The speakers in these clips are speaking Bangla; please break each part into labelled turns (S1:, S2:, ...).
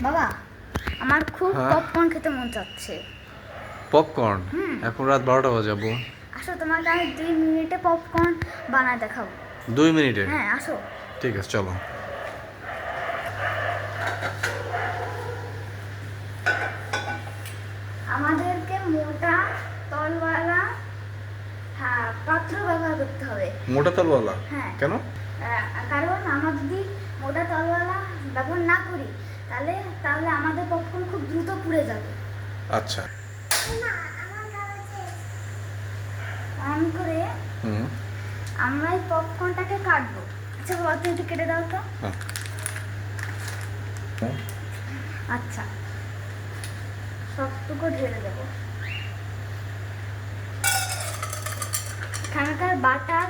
S1: বাবা আমার খুব
S2: হ্যাঁ?
S1: পপকর্ন খেতে মন চাচ্ছে।
S2: পপকর্ন এখন রাত বারোটা বাজাবো
S1: আসো তোমাকে আমি দুই মিনিটে পপকর্ন বানায় দেখাবো।
S2: দুই মিনিটে?
S1: হ্যাঁ আসো।
S2: ঠিক আছে চলো।
S1: আমাদেরকে মোটা তলওয়ালা হ্যাঁ পাত্র ব্যবহার করতে হবে।
S2: মোটা তলওয়ালা?
S1: হ্যাঁ।
S2: কেন?
S1: আহ, কারণ আমরা যদি মোটা তলওয়ালা ব্যবহার না করি তাহলে তাহলে আমাদের পপকর্ন খুব দ্রুত পুড়ে যাবে।
S2: আচ্ছা।
S1: অন করে আমরা এই পপকর্নটাকে কাটবো। আচ্ছা বাবা তুমি একটু কেটে দাও তো।
S2: হ্যাঁ।
S1: আচ্ছা। সবটুকু ঢেলে দেবো। এখানকার বাটার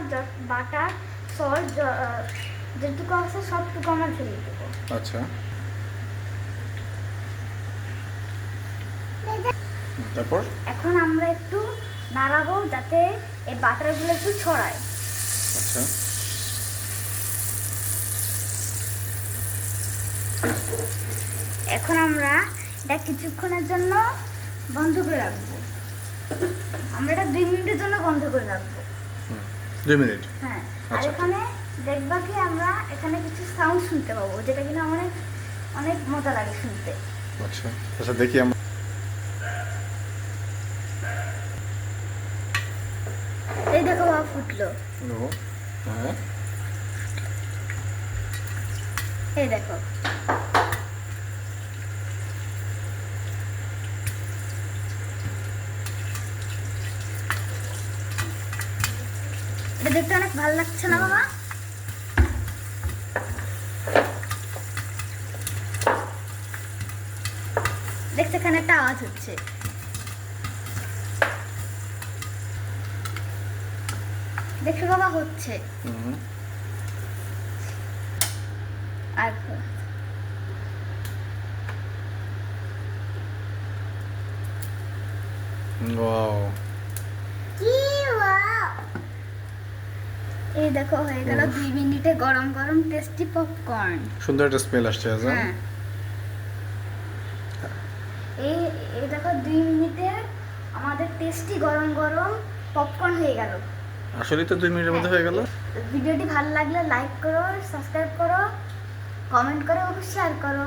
S1: বাটার সল্ট যেটুকু আছে সবটুকু আমরা ঢেলে দেবো।
S2: আচ্ছা। তারপর?
S1: এখন আমরা একটু নাড়াবো যাতে এই বাটারগুলো একটু ছড়ায়।
S2: আচ্ছা।
S1: এখন আমরা এটা কিছুক্ষণের জন্য বন্ধ করে রাখব। আমরা এটা দুই মিনিটের জন্য বন্ধ করে রাখব।
S2: দুই মিনিট।
S1: হ্যাঁ আর
S2: আচ্ছা।
S1: এখানে দেখবা কি আমরা এখানে কিছু সাউন্ড শুনতে পাবো যেটা কিনা অনেক অনেক মজা লাগে শুনতে।
S2: আচ্ছা আচ্ছা দেখি আমরা
S1: এই দেখো
S2: ও, হ্যাঁ।
S1: এই দেখো। এটা দেখতে অনেক ভালো লাগছে না বাবা দেখতে এখানে একটা আওয়াজ হচ্ছে। দেখো বাবা হচ্ছে। আর
S2: ওয়াও।
S1: এই দেখো হয়ে গেল দুই মিনিটে গরম গরম টেস্টি পপকর্ন
S2: সুন্দর একটা স্মেল আসছে আজ
S1: হ্যাঁ? এই এই দেখো দুই মিনিটে আমাদের টেস্টি গরম গরম পপকর্ন হয়ে গেল।
S2: আসলে তো দুই মিনিটের মধ্যে হয়ে গেল।
S1: ভিডিওটি ভালো লাগলে লাইক করো সাবস্ক্রাইব করো কমেন্ট করো এবং শেয়ার করো।